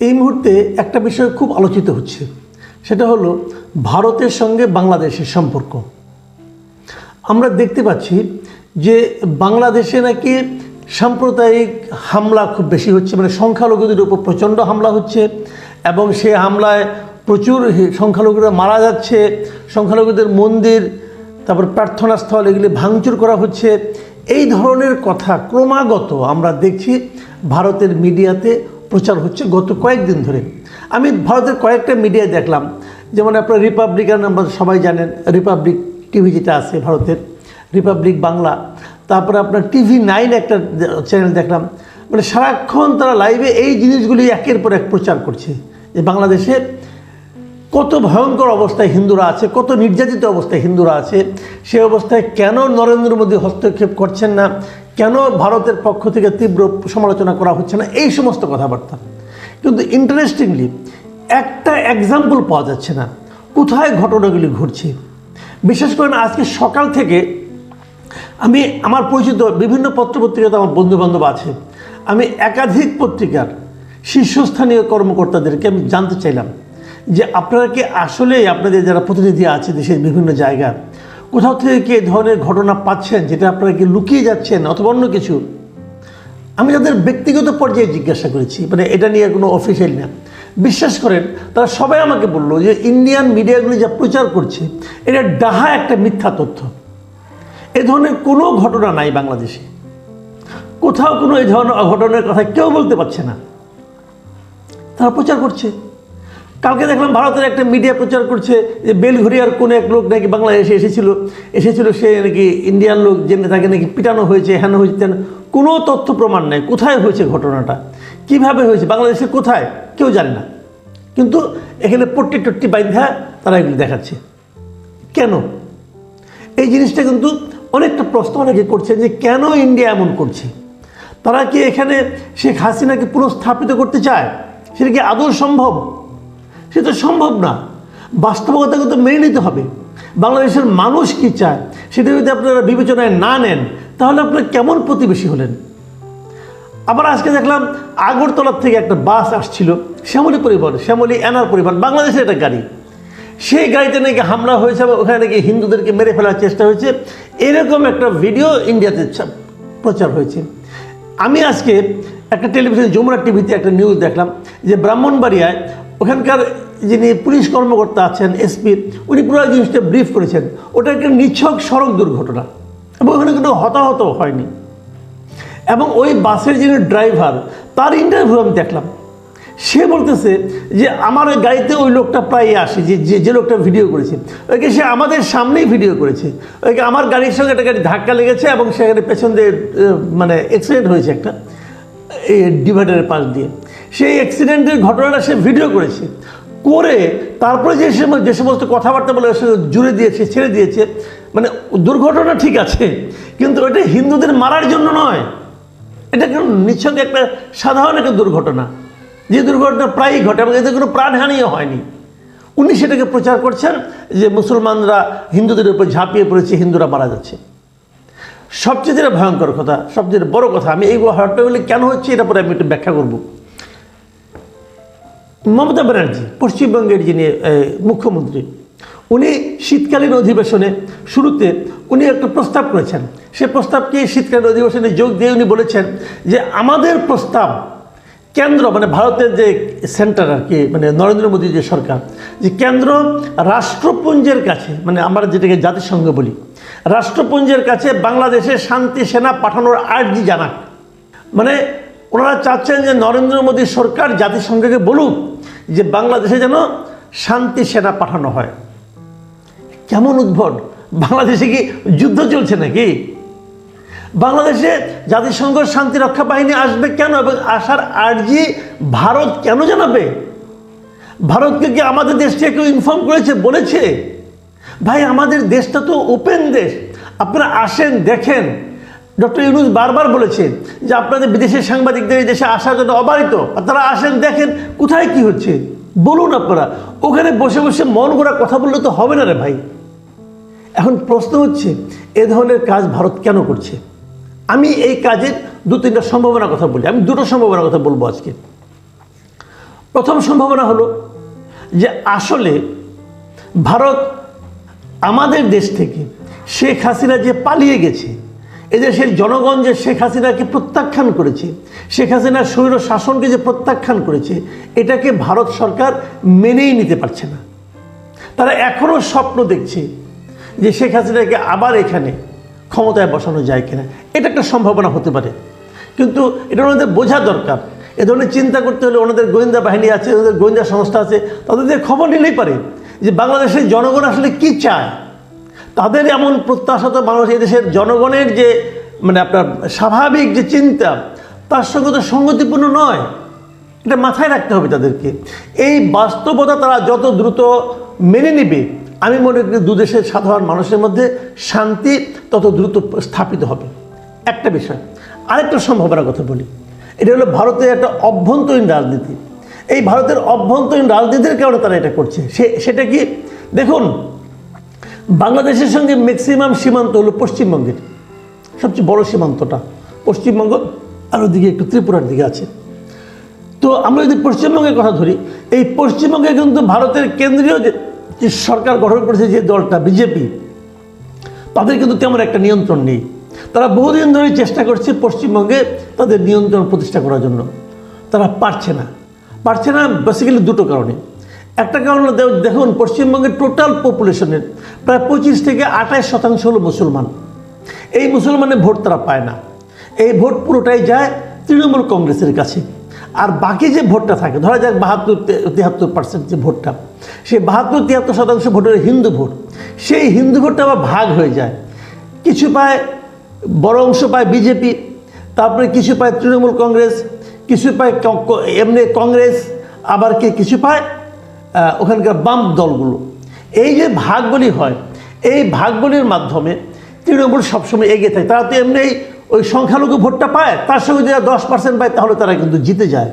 এই মুহূর্তে একটা বিষয় খুব আলোচিত হচ্ছে। সেটা হলো ভারতের সঙ্গে বাংলাদেশের সম্পর্ক। আমরা দেখতে পাচ্ছি যে বাংলাদেশে নাকি সাম্প্রদায়িক হামলা খুব বেশি হচ্ছে মানে সংখ্যালঘুদের উপর প্রচণ্ড হামলা হচ্ছে এবং সে হামলায় প্রচুর সংখ্যালঘুরা মারা যাচ্ছে। সংখ্যালঘুদের মন্দির, তারপর প্রার্থনাস্থল এগুলি ভাঙচুর করা হচ্ছে। এই ধরনের কথা ক্রমাগত আমরা দেখছি ভারতের মিডিয়াতে প্রচার হচ্ছে গত কয়েকদিন ধরে। আমি ভারতের কয়েকটা মিডিয়ায় দেখলাম। যেমন আপনার রিপাবলিকান আমরা সবাই জানেন রিপাবলিক টিভি যেটা আছে ভারতের রিপাবলিক বাংলা তারপরে আপনার টিভি নাইন একটা চ্যানেল দেখলাম। মানে সারাক্ষণ তারা লাইভে এই জিনিসগুলি একের পর এক প্রচার করছে। যে বাংলাদেশে কত ভয়ঙ্কর অবস্থায় হিন্দুরা আছে, কত নির্যাতিত অবস্থায় হিন্দুরা আছে। সে অবস্থায় কেন নরেন্দ্র মোদী হস্তক্ষেপ করছেন না? কেন ভারতের পক্ষ থেকে তীব্র সমালোচনা করা হচ্ছে না? এই সমস্ত কথাবার্তা। কিন্তু ইন্টারেস্টিংলি একটা এক্সাম্পল পাওয়া যাচ্ছে না। কোথায় ঘটনাগুলি ঘটছে? বিশেষ করে আজকে সকাল থেকে আমি আমার পরিচিত বিভিন্ন পত্রপত্রিকাতে আমার বন্ধুবান্ধব আছে। আমি একাধিক পত্রিকার শীর্ষস্থানীয় কর্মকর্তাদেরকে আমি জানতে চাইলাম যে আপনারা কি আসলেই আপনাদের যারা প্রতিনিধি আছে দেশের বিভিন্ন জায়গার কোথাও থেকে কি ধরনের ঘটনা পাচ্ছেন যেটা আপনারা কি লুকিয়ে যাচ্ছেন অথবা অন্য কিছু? আমি তাদের ব্যক্তিগত পর্যায়ে জিজ্ঞাসা করেছি মানে এটা নিয়ে কোনো অফিসিয়াল না। বিশ্বাস করেন, তারা সবাই আমাকে বলল যে ইন্ডিয়ান মিডিয়াগুলি যা প্রচার করছে, এটা ডাহা একটা মিথ্যা তথ্য। এ ধরনের কোনো ঘটনা নাই বাংলাদেশে। কোথাও কোনো এই ধরনের অঘটনের কথা কেউ বলতে পারছে না। তারা প্রচার করছে। কালকে দেখলাম ভারতের একটা মিডিয়া প্রচার করছে যে বেলঘরিয়ার কোনো এক লোক নাকি বাংলাদেশে এসেছিল। এসেছিল সে নাকি ইন্ডিয়ান লোক জেনে তাকে নাকি পিটানো হয়েছে, হেন হয়েছে, তেন কোনো তথ্য প্রমাণ নেই। কোথায় হয়েছে ঘটনাটা? কীভাবে হয়েছে? বাংলাদেশের কোথায়? কেউ জানে না। কিন্তু এখানে পট্টি টট্টি বাইন্ধা তারা এগুলি দেখাচ্ছে। কেন? এই জিনিসটা কিন্তু অনেকটা প্রশ্ন অনেকে করছে যে কেন ইন্ডিয়া এমন করছে? তারা কি এখানে শেখ হাসিনাকে পুনঃস্থাপিত করতে চায়? সেটা কি আদৌ সম্ভব? সে তো সম্ভব না। বাস্তবতাকে তো মেনে নিতে হবে। বাংলাদেশের মানুষ কি চায়, সেটা যদি আপনারা বিবেচনায় না নেন, তাহলে আপনারা কেমন প্রতিবেশী হলেন? আবার আজকে দেখলাম আগরতলার থেকে একটা বাস আসছিল, শ্যামলী পরিবহন, শ্যামলী এনার পরিবহন, বাংলাদেশের একটা গাড়ি। সেই গাড়িতে নাকি হামলা হয়েছে এবং ওখানে নাকি হিন্দুদেরকে মেরে ফেলার চেষ্টা হয়েছে। এরকম একটা ভিডিও ইন্ডিয়াতে প্রচার হয়েছে। আমি আজকে একটা টেলিভিশন যমুনা টিভিতে একটা নিউজ দেখলাম যে ব্রাহ্মণবাড়িয়ায় ওখানকার যিনি পুলিশ কর্মকর্তা আছেন, এসপি, উনি পুরো জিনিসটা ব্রিফ করেছেন। ওটা একটা নিছক সড়ক দুর্ঘটনা এবং ওখানে কোনো হতাহত হয়নি। এবং ওই বাসের যিনি ড্রাইভার, তার ইন্টারভিউ আমি দেখলাম। সে বলতেছে যে, আমার গাড়িতে ওই লোকটা প্রায় আসে, যে, যে- যে লোকটা ভিডিও করেছে। ওইকে সে আমাদের সামনেই ভিডিও করেছে। ওইকে আমার গাড়ির সঙ্গে একটা গাড়ি ধাক্কা লেগেছে এবং সেখানে পেছন দিয়ে মানে অ্যাক্সিডেন্ট হয়েছে একটা, এই ডিভাইডারের পাশ দিয়ে। সেই অ্যাক্সিডেন্টের ঘটনাটা সে ভিডিও করেছে। করে তারপরে যে যে সমস্ত কথাবার্তা বলে সে জুড়ে দিয়েছে, ছেড়ে দিয়েছে মানে দুর্ঘটনা ঠিক আছে, কিন্তু ওটা হিন্দুদের মারার জন্য নয়। এটা কিন্তু নিছক একটা সাধারণ একটা দুর্ঘটনা। যে দুর্ঘটনা প্রায়ই ঘটে এবং এতে কোনো প্রাণহানিও হয়নি। উনি সেটাকে প্রচার করছেন যে মুসলমানরা হিন্দুদের উপর ঝাঁপিয়ে পড়েছে, হিন্দুরা মারা যাচ্ছে। সবচেয়ে যেটা ভয়ঙ্কর কথা, সবচেয়ে বড় কথা, আমি এই হট্টগোলে কেন হচ্ছে, এটা পরে আমি একটু ব্যাখ্যা করব। মমতা ব্যানার্জি, পশ্চিমবঙ্গের যিনি মুখ্যমন্ত্রী, উনি শীতকালীন অধিবেশনে শুরুতে উনি একটা প্রস্তাব করেছেন। সে প্রস্তাবকে শীতকালীন অধিবেশনে যোগ দিয়ে উনি বলেছেন যে আমাদের প্রস্তাব কেন্দ্র মানে ভারতের যে সেন্টার আর কি মানে নরেন্দ্র মোদী যে সরকার, যে কেন্দ্র রাষ্ট্রপুঞ্জের কাছে মানে আমরা যেটাকে জাতিসংঘ বলি, রাষ্ট্রপুঞ্জের কাছে বাংলাদেশে শান্তি সেনা পাঠানোর আর্জি জানাক। মানে ওনারা চাচ্ছেন যে নরেন্দ্র মোদী সরকার জাতিসংঘকে বলুক যে বাংলাদেশে যেন শান্তি সেনা পাঠানো হয়। কেমন উদ্ভট। বাংলাদেশে কি যুদ্ধ চলছে নাকি? বাংলাদেশে জাতিসংঘ শান্তি রক্ষা বাহিনী আসবে কেন এবং আসার আর্জি ভারত কেন জানাবে? ভারতকে কি আমাদের দেশকে কেউ ইনফর্ম করেছে, বলেছে? ভাই, আমাদের দেশটা তো ওপেন দেশ। আপনারা আসেন, দেখেন। ডক্টর ইউনুস বারবার বলেছে যে আপনাদের বিদেশের সাংবাদিকদের এই দেশে আসার জন্য অবারিত। আপনারা আসেন, দেখেন কোথায় কি হচ্ছে। বলুন আপনারা, ওখানে বসে বসে মন গড়া কথা বললে তো হবে না রে ভাই। এখন প্রশ্ন হচ্ছে, এ ধরনের কাজ ভারত কেন করছে? আমি এই কাজের দু তিনটা সম্ভাবনার কথা বলি। আমি দুটো সম্ভাবনার কথা বলব আজকে। প্রথম সম্ভাবনা হলো যে আসলে ভারত আমাদের দেশ থেকে শেখ হাসিনা যে পালিয়ে গেছে এদেশের জনগণ যে শেখ হাসিনাকে প্রত্যাখ্যান করেছে, শেখ হাসিনার স্বৈর শাসনকে যে প্রত্যাখ্যান করেছে, এটাকে ভারত সরকার মেনেই নিতে পারছে না। তারা এখনও স্বপ্ন দেখছে যে শেখ হাসিনাকে আবার এখানে ক্ষমতায় বসানো যায় কিনা। এটা একটা সম্ভাবনা হতে পারে। কিন্তু এটা ওনাদের বোঝা দরকার। এ ধরনের চিন্তা করতে হলে ওনাদের গোয়েন্দা বাহিনী আছে, ওনাদের গোয়েন্দা সংস্থা আছে, তাদের খবর নিলেই পারে যে বাংলাদেশের জনগণ আসলে কি চায়। তাদের এমন প্রত্যাশাত মানুষ এই দেশের জনগণের যে মানে আপনার স্বাভাবিক যে চিন্তা, তার সঙ্গে তো সঙ্গতিপূর্ণ নয়। এটা মাথায় রাখতে হবে তাদেরকে। এই বাস্তবতা তারা যত দ্রুত মেনে নেবে, আমি মনে করি দু দেশের সাধারণ মানুষের মধ্যে শান্তি তত দ্রুত স্থাপিত হবে। একটা বিষয়, আরেকটা সম্ভাবনার কথা বলি। এটা হলো ভারতের একটা অভ্যন্তরীণ রাজনীতি। এই ভারতের অভ্যন্তরীণ রাজনীতির কারণে তারা এটা করছে। সে, সেটা কি? দেখুন বাংলাদেশের সঙ্গে ম্যাক্সিমাম সীমান্ত হলো পশ্চিমবঙ্গের। সবচেয়ে বড় সীমান্তটা। পশ্চিমবঙ্গ আর ওদিকে একটু ত্রিপুরার দিকে আছে। তো আমরা যদি পশ্চিমবঙ্গের কথা ধরি, এই পশ্চিমবঙ্গে কিন্তু ভারতের কেন্দ্রীয় যে সরকার গঠন করেছে যে দলটা, বিজেপি, তাদের কিন্তু তেমন একটা নিয়ন্ত্রণ নেই। তারা বহুদিন ধরে চেষ্টা করছে পশ্চিমবঙ্গে তাদের নিয়ন্ত্রণ প্রতিষ্ঠা করার জন্য। তারা পারছে না। পারছে না বেসিক্যালি দুটো কারণে। একটা কারণ দেখুন, পশ্চিমবঙ্গের টোটাল পপুলেশনের প্রায় পঁচিশ থেকে আঠাশ শতাংশ হলো মুসলমান। এই মুসলমানের ভোট তারা পায় না। এই ভোট পুরোটাই যায় তৃণমূল কংগ্রেসের কাছে। আর বাকি যে ভোটটা থাকে, ধরা যাক বাহাত্তর তিয়াত্তর পার্সেন্ট যে ভোটটা, সেই বাহাত্তর তিয়াত্তর শতাংশ ভোটের হিন্দু ভোট। সেই হিন্দু ভোটটা আবার ভাগ হয়ে যায়। কিছু পায় বড় অংশ পায় বিজেপি, তারপরে কিছু পায় তৃণমূল কংগ্রেস, কিছু পায় এমনি কংগ্রেস, আবার কে কিছু পায় ওখানকার বাম দলগুলো। এই যে ভাগগুলি হয়, এই ভাগগুলির মাধ্যমে তৃণমূল সবসময় এগিয়ে থাকে। তারা তো এমনি ওই সংখ্যালঘু ভোটটা পায়, তার সঙ্গে যারা দশ পার্সেন্ট পায়, তাহলে তারা কিন্তু জিতে যায়।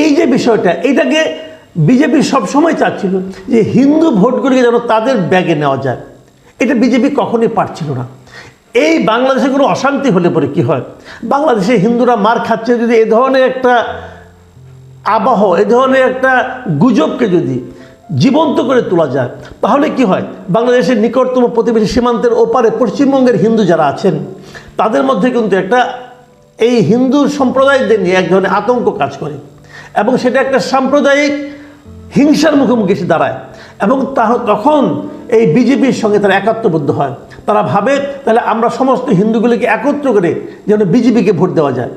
এই যে বিষয়টা, এটাকে বিজেপি সবসময় চাচ্ছিল যে হিন্দু ভোটগুলিকে যেন তাদের ব্যাগে নেওয়া যায়। এটা বিজেপি কখনোই পারছিল না। এই বাংলাদেশে কোনো অশান্তি হলে পরে কি হয়? বাংলাদেশে হিন্দুরা মার খাচ্ছে যদি এ ধরনের একটা আবহ, এ ধরনের একটা গুজবকে যদি জীবন্ত করে তোলা যায়, তাহলে কি হয়? বাংলাদেশের নিকটতম প্রতিবেশী সীমান্তের ওপারে পশ্চিমবঙ্গের হিন্দু যারা আছেন, তাদের মধ্যে কিন্তু একটা এই হিন্দু সম্প্রদায়দের নিয়ে এক ধরনের আতঙ্ক কাজ করে এবং সেটা একটা সাম্প্রদায়িক হিংসার মুখোমুখি এসে দাঁড়ায় এবং তা- তখন এই বিজেপির সঙ্গে তারা একাত্মবদ্ধ হয়। তারা ভাবে, তাহলে আমরা সমস্ত হিন্দুগুলিকে একত্র করে যেন বিজেপিকে ভোট দেওয়া যায়।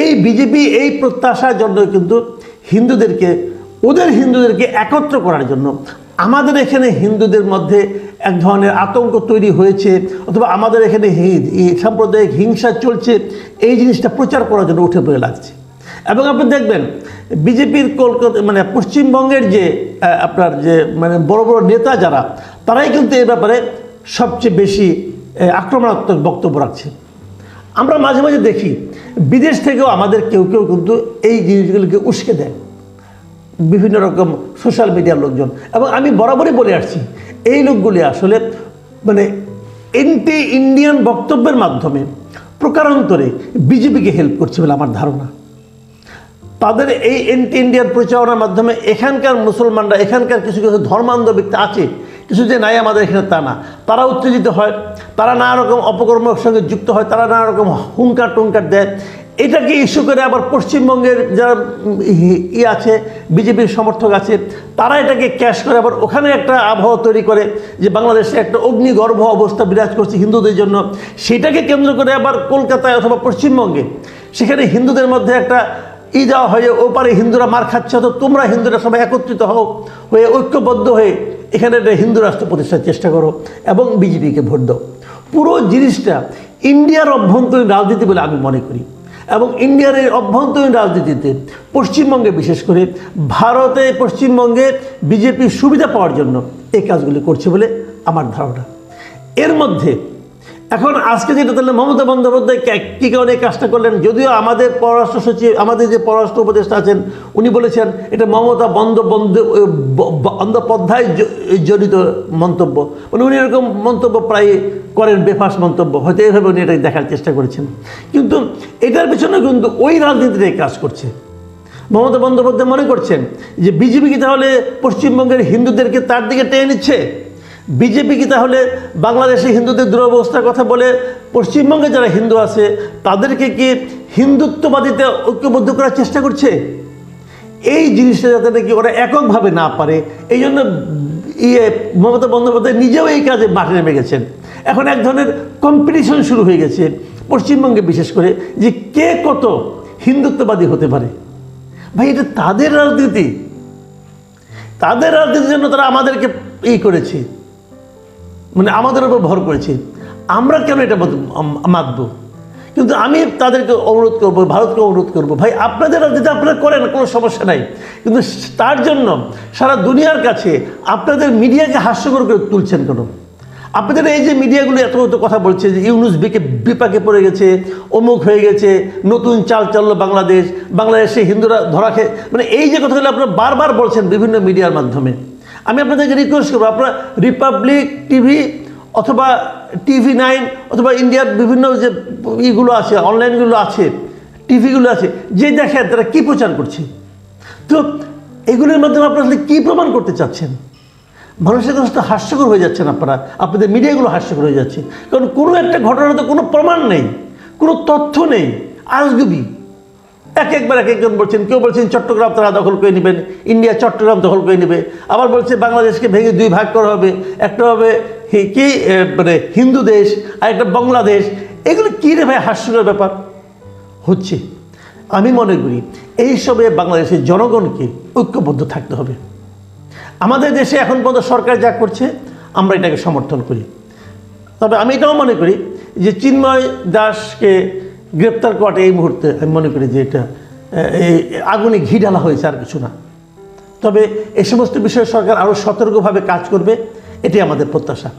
এই বিজেপি এই প্রত্যাশার জন্য কিন্তু হিন্দুদেরকে, ওদের হিন্দুদেরকে একত্র করার জন্য আমাদের এখানে হিন্দুদের মধ্যে এক ধরনের আতঙ্ক তৈরি হয়েছে, অথবা আমাদের এখানে সাম্প্রদায়িক হিংসা চলছে, এই জিনিসটা প্রচার করার জন্য উঠে পড়ে লাগছে। এবং আপনি দেখবেন বিজেপির কলকাতা মানে পশ্চিমবঙ্গের যে আপনার যে মানে বড় বড় নেতা যারা, তারাই কিন্তু এ ব্যাপারে সবচেয়ে বেশি আক্রমণাত্মক বক্তব্য রাখছে। আমরা মাঝে মাঝে দেখি, বিদেশ থেকেও আমাদের কেউ কেউ কিন্তু এই জিনিসগুলিকে উস্কে দেয়। বিভিন্ন রকম সোশ্যাল মিডিয়ার লোকজন। এবং আমি বরাবরই বলে আসছি, এই লোকগুলি আসলে মানে এন্টি ইন্ডিয়ান বক্তব্যের মাধ্যমে প্রকারান্তরে বিজেপিকে হেল্প করছে বলে আমার ধারণা। তাদের এই এন্টি ইন্ডিয়ান প্রচারণার মাধ্যমে এখানকার মুসলমানরা, এখানকার কিছু কিছু ধর্মান্ধ ব্যক্তি আছে কিছু যে নাই আমাদের এখানে তা না, তারা উত্তেজিত হয়, তারা নানা রকম অপকর্মের সঙ্গে যুক্ত হয়, তারা নানা রকম হুঙ্কার টুঙ্কার দেয়। এটাকে ইস্যু করে আবার পশ্চিমবঙ্গের যারা ই- আছে, বিজেপির সমর্থক আছে, তারা এটাকে ক্যাশ করে আবার ওখানে একটা আবহাওয়া তৈরি করে যে বাংলাদেশে একটা অগ্নিগর্ভ অবস্থা বিরাজ করছে হিন্দুদের জন্য। সেটাকে কেন্দ্র করে আবার কলকাতায় অথবা পশ্চিমবঙ্গে, সেখানে হিন্দুদের মধ্যে একটা ই দেওয়া হয়ে ওপারে হিন্দুরা মার খাচ্ছে তো তোমরা হিন্দুরা সবাই একত্রিত হও, হয়ে ঐক্যবদ্ধ হয়ে এখানে একটা হিন্দু রাষ্ট্র প্রতিষ্ঠার চেষ্টা করো এবং বিজেপিকে ভোট দাও। পুরো জিনিসটা ইন্ডিয়ার অভ্যন্তরীণ রাজনীতি বলে আমি মনে করি এবং ইন্ডিয়ার এই অভ্যন্তরীণ রাজনীতিতে পশ্চিমবঙ্গে, বিশেষ করে ভারতে পশ্চিমবঙ্গে বিজেপি সুবিধা পাওয়ার জন্য এই কাজগুলি করছে বলে আমার ধারণা। এর মধ্যে এখন আজকে যেটা তাহলে মমতা বন্দ্যোপাধ্যায় কে- কারণে এই কাজটা করলেন? যদিও আমাদের পররাষ্ট্র সচিব আমাদের যে পররাষ্ট্র উপদেষ্টা আছেন, উনি বলেছেন এটা মমতা বন্দ্যোপাধ্যায় জড়িত মন্তব্য। মানে উনি এরকম মন্তব্য প্রায় করেন, বেফাস মন্তব্য। হয়তো এইভাবে উনি এটা দেখার চেষ্টা করেছেন। কিন্তু এটার পেছনে কিন্তু ওই রাজনীতিটাই কাজ করছে। মমতা বন্দ্যোপাধ্যায় মনে করছেন যে, বিজেপি কি তাহলে পশ্চিমবঙ্গের হিন্দুদেরকে তার দিকে টেনে নিচ্ছে? বিজেপি কি তাহলে বাংলাদেশে হিন্দুদের দুরবস্থার কথা বলে পশ্চিমবঙ্গে যারা হিন্দু আছে, তাদেরকে কি হিন্দুত্ববাদীতে ঐক্যবদ্ধ করার চেষ্টা করছে? এই জিনিসটা যাতে নাকি ওরা এককভাবে না পারে, এই জন্য ইয়ে মমতা বন্দ্যোপাধ্যায় নিজেও এই কাজে মাঠে নেমে গেছেন। এখন এক ধরনের কম্পিটিশন শুরু হয়ে গেছে পশ্চিমবঙ্গে, বিশেষ করে যে কে কত হিন্দুত্ববাদী হতে পারে। ভাই, এটা তাদের রাজনীতি। তাদের রাজনীতির জন্য তারা আমাদেরকে ই করেছে। মানে আমাদের উপর ভর করেছে। আমরা কেন এটা মাত- মাতবো কিন্তু আমি তাদেরকে অনুরোধ করব, ভারতকে অনুরোধ করব। ভাই, আপনাদের রাজনীতি আপনারা করেন, কোনো সমস্যা নাই। কিন্তু তার জন্য সারা দুনিয়ার কাছে আপনাদের মিডিয়াকে হাস্যকর করে তুলছেন কেন? আপনাদের এই যে মিডিয়াগুলো এত এত কথা বলছে যে ইউনুস বিকে বিপাকে পড়ে গেছে, অমুক হয়ে গেছে, নতুন চাল চলল বাংলাদেশ, বাংলাদেশে হিন্দুরা ধরা খেয়ে মানে এই যে কথাগুলো আপনারা বারবার বলছেন বিভিন্ন মিডিয়ার মাধ্যমে। আমি আপনাদেরকে রিকোয়েস্ট করব, আপনারা রিপাবলিক টিভি অথবা টিভি নাইন অথবা ইন্ডিয়ার বিভিন্ন যে ইগুলো আছে অনলাইনগুলো আছে টিভিগুলো আছে, যে দেখেন তারা কী প্রচার করছে। তো এগুলোর মাধ্যমে আপনারা আসলে কী প্রমাণ করতে চাচ্ছেন? মানুষের কাছে তো হাস্যকর হয়ে যাচ্ছেন আপনারা, আপনাদের মিডিয়াগুলো হাস্যকর হয়ে যাচ্ছে। কারণ কোনো একটা ঘটনার তো কোনো প্রমাণ নেই, কোনো তথ্য নেই আজগুবি এক একবার এক একজন বলছেন, কেউ বলছেন চট্টগ্রাম তারা দখল করে নেবেন, ইন্ডিয়া চট্টগ্রাম দখল করে নেবে। আবার বলছে বাংলাদেশকে ভেঙে দুই ভাগ করা হবে, একটা হবে কি মানে হিন্দু দেশ, আর একটা বাংলাদেশ। এগুলো কী রে ভাই, হাস্যকর ব্যাপার? হচ্ছে, আমি মনে করি এইসবে বাংলাদেশের জনগণকে ঐক্যবদ্ধ থাকতে হবে। আমাদের দেশে এখন পর্যন্ত সরকার যা করছে, আমরা এটাকে সমর্থন করি। তবে আমি এটাও মনে করি যে চিন্ময় দাসকে গ্রেপ্তার করাটা এই মুহূর্তে আমি মনে করি যে এটা এই আগুনে ঘি ঢালা হয়েছে আর কিছু না। তবে এ সমস্ত বিষয়ে সরকার আরও সতর্কভাবে কাজ করবে এটি আমাদের প্রত্যাশা।